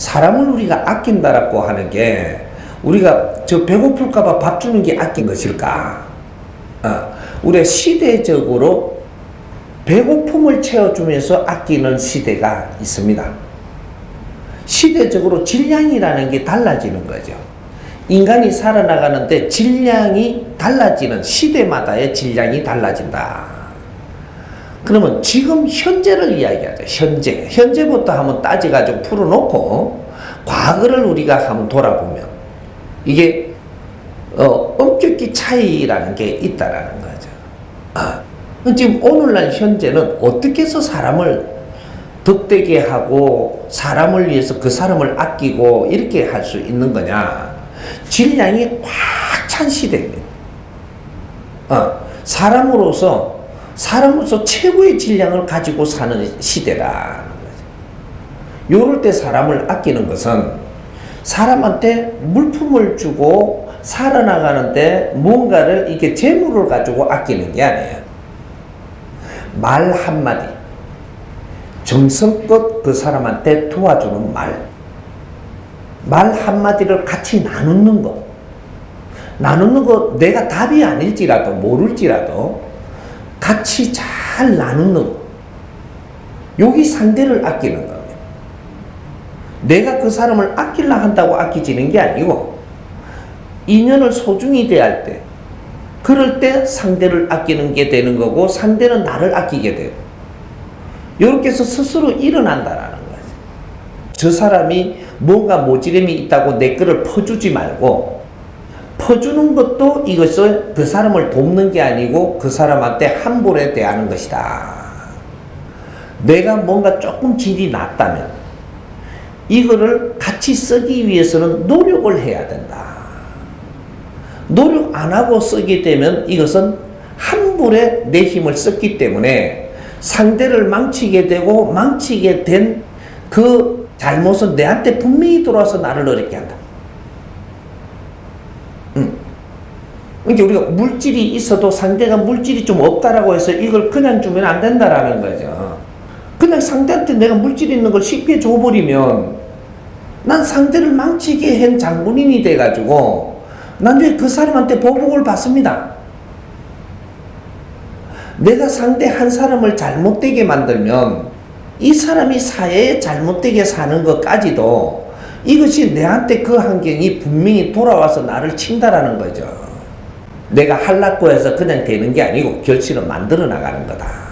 사람을 우리가 아낀다라고 하는 게 우리가 저 배고플까봐 밥 주는 게 아낀 것일까? 어, 우리가 시대적으로 배고픔을 채워주면서 아끼는 시대가 있습니다. 시대적으로 질량이라는 게 달라지는 거죠. 인간이 살아나가는데 질량이 달라지는 시대마다의 질량이 달라진다. 그러면 지금 현재를 이야기하죠. 현재. 현재부터 한번 따져가지고 풀어놓고 과거를 우리가 한번 돌아보면 이게 어, 엄격히 차이라는 게 있다라는 거죠. 아, 지금 오늘날 현재는 어떻게 해서 사람을 덕되게 하고 사람을 위해서 그 사람을 아끼고 이렇게 할 수 있는 거냐? 질량이 꽉 찬 시대입니다. 어, 사람으로서 사람으로서 최고의 질량을 가지고 사는 거죠. 요럴 때 사람을 아끼는 것은 사람한테 물품을 주고 살아나가는데 뭔가를 이렇게 재물을 가지고 아끼는 게 아니에요. 말 한마디. 정성껏 그 사람한테 도와주는 말. 말 한마디를 같이 나누는 거. 나누는 거 내가 답이 아닐지라도 모를지라도 같이 잘 나누는 거. 여기 상대를 아끼는 겁니다. 내가 그 사람을 아끼려 한다고 아끼지는 게 아니고 인연을 소중히 대할 때 그럴 때 상대를 아끼는 게 되는 거고 상대는 나를 아끼게 되고 이렇게 해서 스스로 일어난다라는 거죠. 저 사람이 뭔가 모지름이 있다고 내 거를 퍼주지 말고 퍼주는 것도 이것을 그 사람을 돕는 게 아니고 그 사람한테 함부로 대하는 것이다. 내가 뭔가 조금 질이 낮다면 이거를 같이 쓰기 위해서는 노력을 해야 된다. 노력 안 하고 쓰게 되면 이것은 함부로 내 힘을 썼기 때문에 상대를 망치게 되고 망치게 된 그 잘못은 내한테 분명히 돌아와서 나를 어렵게 한다. 음. 그러니까 우리가 물질이 있어도 상대가 물질이 좀 없다라고 해서 이걸 그냥 주면 안 된다라는 거죠. 그냥 상대한테 내가 물질 있는 걸 쉽게 줘버리면 난 상대를 망치게 한 장군인이 돼가지고 나중에 그 사람한테 보복을 받습니다. 내가 상대 한 사람을 잘못되게 만들면 이 사람이 사회에 잘못되게 사는 것까지도 이것이 내한테 그 환경이 분명히 돌아와서 나를 친다라는 거죠. 내가 할라고 해서 그냥 되는 게 아니고 결실은 만들어 나가는 거다.